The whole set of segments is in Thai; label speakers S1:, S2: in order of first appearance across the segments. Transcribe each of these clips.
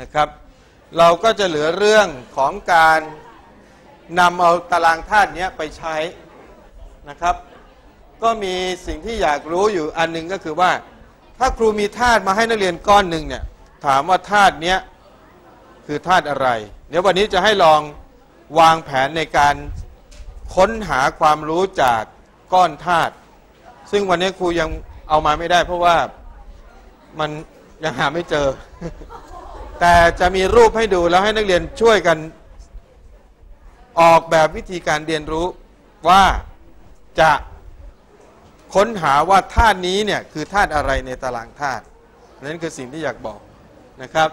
S1: นะครับ เราก็จะเหลือเรื่องของการนำเอาตารางธาตุเนี้ยไปใช้นะครับ ก็มีสิ่งที่อยากรู้อยู่อันหนึงก็คือว่า ถ้าครูมีธาตุมาให้นักเรียนก้อนหนึ่งเนี่ยถามว่าธาตุเนี้ยคือธาตุอะไร เดี๋ยววันนี้จะให้ลองวางแผนในการค้นหาความรู้จากก้อนธาตุซึ่งวันนี้ครูยังเอามาไม่ได้ เพราะว่ามันยังหาไม่เจอ แต่จะมีรูปให้ดูแล้วให้นักเรียนช่วยกันออกแบบวิธีการเรียนรู้ว่าจะค้นหาว่าธาตุนี้เนี่ยคือธาตุอะไรในตารางธาตุนั่นคือสิ่งที่อยากบอกนะครับ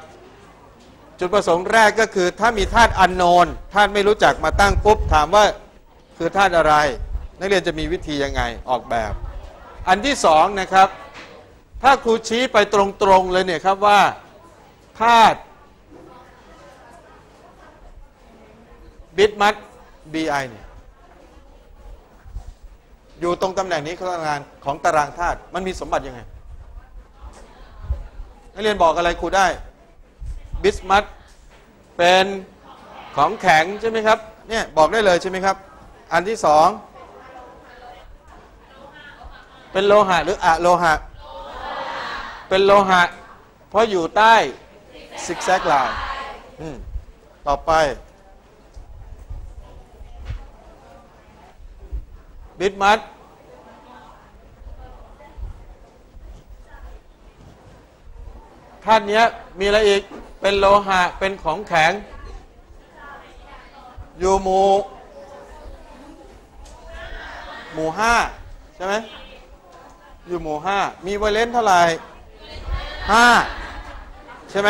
S1: จุดประสงค์แรกก็คือถ้ามีธาตุอันโนนธาตุไม่รู้จักมาตั้งปุ๊บถามว่าคือธาตุอะไร นักเรียนจะมีวิธียังไงออกแบบ อันที่สองนะครับ ถ้าครูชี้ไปตรงๆเลยเนี่ยครับว่า ธาตุบิดมัด BI เนี่ยอยู่ตรงตำแหน่งนี้ของตารางของตารางธาตุมันมีสมบัติยังไงนักเรียนบอกอะไรครูได้ บิสมัตเป็นของแข็งใช่ไหมครับ เนี่ยบอกได้เลยใช่ไหมครับ อันที่สอง เป็นโลหะหรืออะโลหะ เป็นโลหะ เพราะอยู่ใต้ ซิกแซกไลน์ต่อไปบิดมัดท่านเนี้ยมีอะไรอีก เป็นโลหะ เป็นของแข็ง อยู่หมู่หมู่ห้าใช่ไหมอยู่หมู่ห้ามีไวเลนเท่าไหร่ห้าใช่ไหม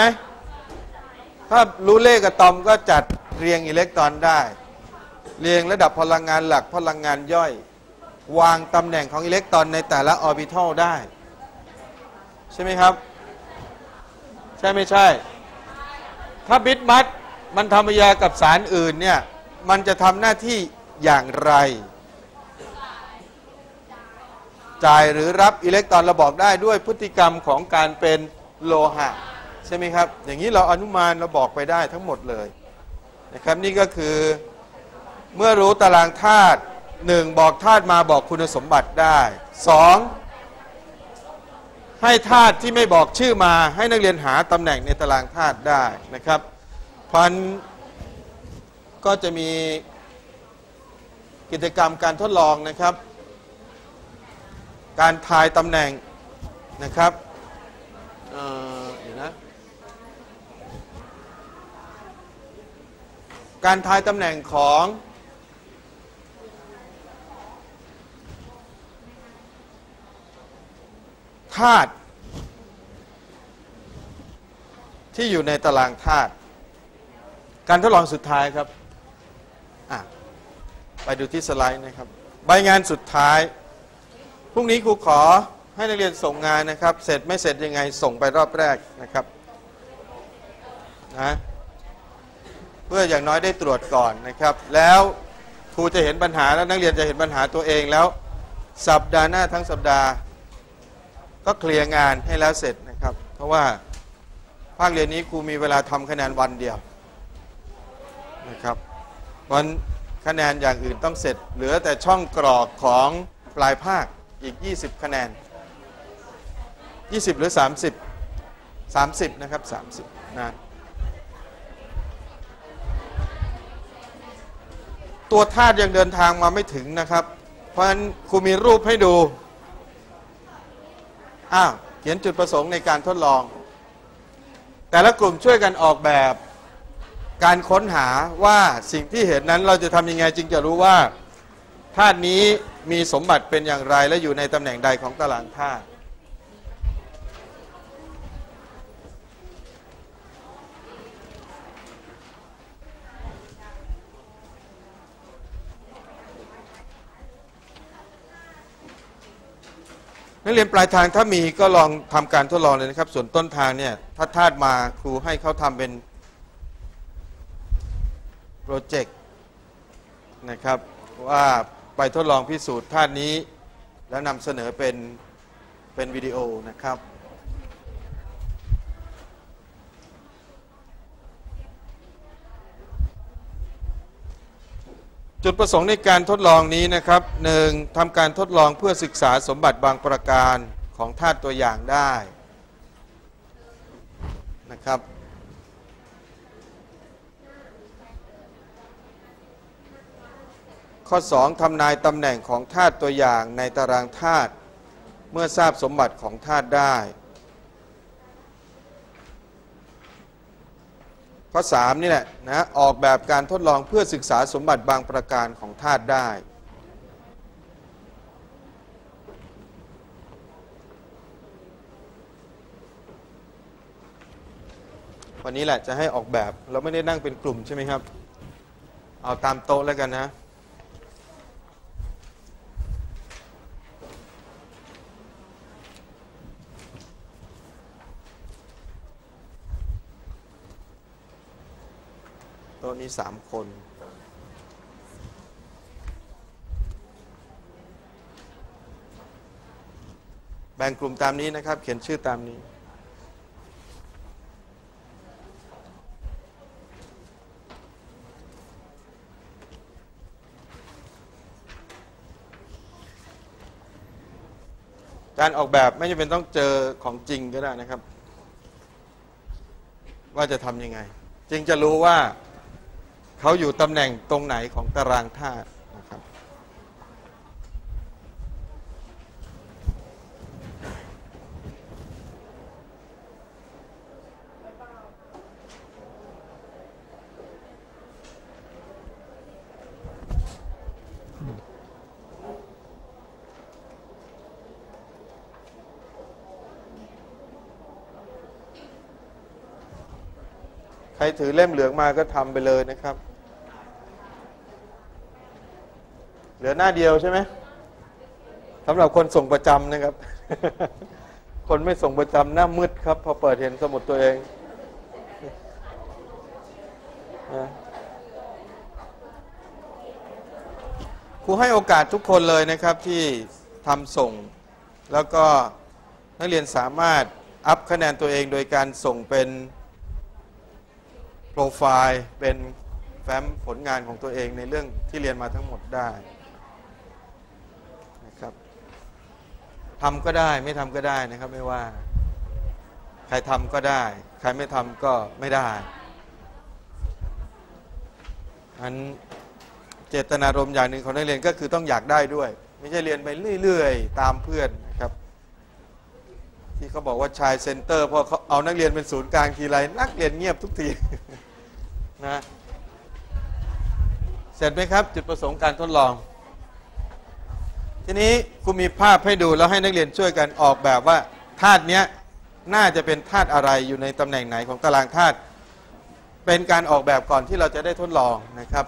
S1: ถ้ารู้เลขอะตอมก็จัดเรียงอิเล็กตรอนได้ เรียงระดับพลังงานหลักพลังงานย่อย วางตำแหน่งของอิเล็กตรอนในแต่ละออร์บิทัลได้ ใช่ไหมครับ ใช่ไม่ใช่ ถ้าบิดมัดมันทำปฏิกิริยากับสารอื่นเนี่ย มันจะทำหน้าที่อย่างไร จ่ายหรือรับอิเล็กตรอนราบอกได้ด้วยพฤติกรรมของการเป็นโลหะ ใช่ไหมครับ อย่างนี้เราอนุมานเราบอกไปได้ทั้งหมดเลยนะครับนี่ก็คือเมื่อรู้ตารางธาตุหนึ่งบอกธาตุมาบอกคุณสมบัติได้สองให้ธาตุที่ไม่บอกชื่อมาให้นักเรียนหาตำแหน่งในตารางธาตุได้นะครับพันก็จะมีกิจกรรมการทดลองนะครับ การทายตำแหน่งนะครับเอ่อเดี๋ยวนะ การทายตำแหน่งของธาตุที่อยู่ในตารางธาตุการทดลองสุดท้ายครับไปดูที่สไลด์นะครับ ใบงานสุดท้าย พรุ่งนี้ครูขอให้นักเรียนส่งงานนะครับ เสร็จไม่เสร็จยังไงส่งไปรอบแรกนะครับนะ เพื่ออย่างน้อยได้ตรวจก่อนนะครับ แล้วครูจะเห็นปัญหาแล้วนักเรียนจะเห็นปัญหาตัวเองแล้ว สัปดาห์หน้าทั้งสัปดาห์ ก็เคลียร์งานให้แล้วเสร็จนะครับ เพราะว่าภาคเรียนนี้ครูมีเวลาทำคะแนนวันเดียวนะครับวันคะแนนอย่างอื่นต้องเสร็จ เหลือแต่ช่องกรอกของปลายภาคอีก 20 คะแนน 20 หรือ 30 30 นะครับ 30นะ ตัวธาตุยังเดินทางมาไม่ถึงนะครับ เพราะฉะนั้นครูมีรูปให้ดู อ้าวเขียนจุดประสงค์ในการทดลอง แต่ละกลุ่มช่วยกันออกแบบการค้นหาว่าสิ่งที่เห็นนั้นเราจะทำยังไงจึงจะรู้ว่าธาตุนี้มีสมบัติเป็นอย่างไรและอยู่ในตำแหน่งใดของตารางธาตุ นักเรียนปลายทางถ้ามีก็ลองทำการทดลองเลยนะครับ ส่วนต้นทางเนี่ยถ้าธาตุมาครูให้เขาทำเป็นโปรเจกต์นะครับ ว่าไปทดลองพิสูจน์ธาตุนี้ แล้วนำเสนอเป็นเป็นวิดีโอนะครับ จุดประสงค์ในการทดลองนี้นะครับหนึ่งทำการทดลองเพื่อศึกษาสมบัติบางประการของธาตุตัวอย่างได้นะครับข้อ 2ทำนายตำแหน่งของธาตุตัวอย่างในตารางธาตุเมื่อทราบสมบัติของธาตุได้ ข้อ3นี่แหละนะออกแบบการทดลองเพื่อศึกษาสมบัติบางประการของธาตุได้วันนี้แหละจะให้ออกแบบเราไม่ได้นั่งเป็นกลุ่มใช่ไหมครับ เอาตามโต๊ะแล้วกันนะ โต๊ะนี้สามคน แบ่งกลุ่มตามนี้นะครับ เขียนชื่อตามนี้ การออกแบบไม่จำเป็นต้องเจอของจริงก็ได้นะครับ ว่าจะทำยังไง จึงจะรู้ว่า เขาอยู่ตำแหน่งตรงไหนของตารางธาตุนะครับใครถือเล่มเหลืองมาก็ทำไปเลยนะครับ เหลือหน้าเดียวใช่ไหมสำหรับคนส่งประจำนะครับ คนไม่ส่งประจำหน้ามืดครับ พอเปิดเห็นสมุดตัวเองครูให้โอกาสทุกคนเลยนะครับที่ทำส่ง แล้วก็นักเรียนสามารถอัพคะแนนตัวเองโดยการส่งเป็นโปรไฟล์เป็นแฟ้มผลงานของตัวเองในเรื่องที่เรียนมาทั้งหมดได้นะครับ ทำก็ได้ไม่ทำก็ได้นะครับไม่ว่า ใครทำก็ได้ ใครไม่ทำก็ไม่ได้อันเจตนารมณ์อย่างหนึ่งของนักเรียนก็คือต้องอยากได้ด้วย ไม่ใช่เรียนไปเรื่อยๆ ตามเพื่อนนะครับ ที่เขาบอกว่าชายเซ็นเตอร์พอเขาเอานักเรียนเป็นศูนย์กลางทีไรนักเรียนเงียบทุกทีนะเสร็จไหมครับ จุดประสงค์การทดลอง ทีนี้ครูมีภาพให้ดูแล้วให้นักเรียนช่วยกันออกแบบว่าธาตุเนี้ยน่าจะเป็นธาตุอะไรอยู่ในตำแหน่งไหนของตารางธาตุเป็นการออกแบบก่อนที่เราจะได้ทดลองนะครับ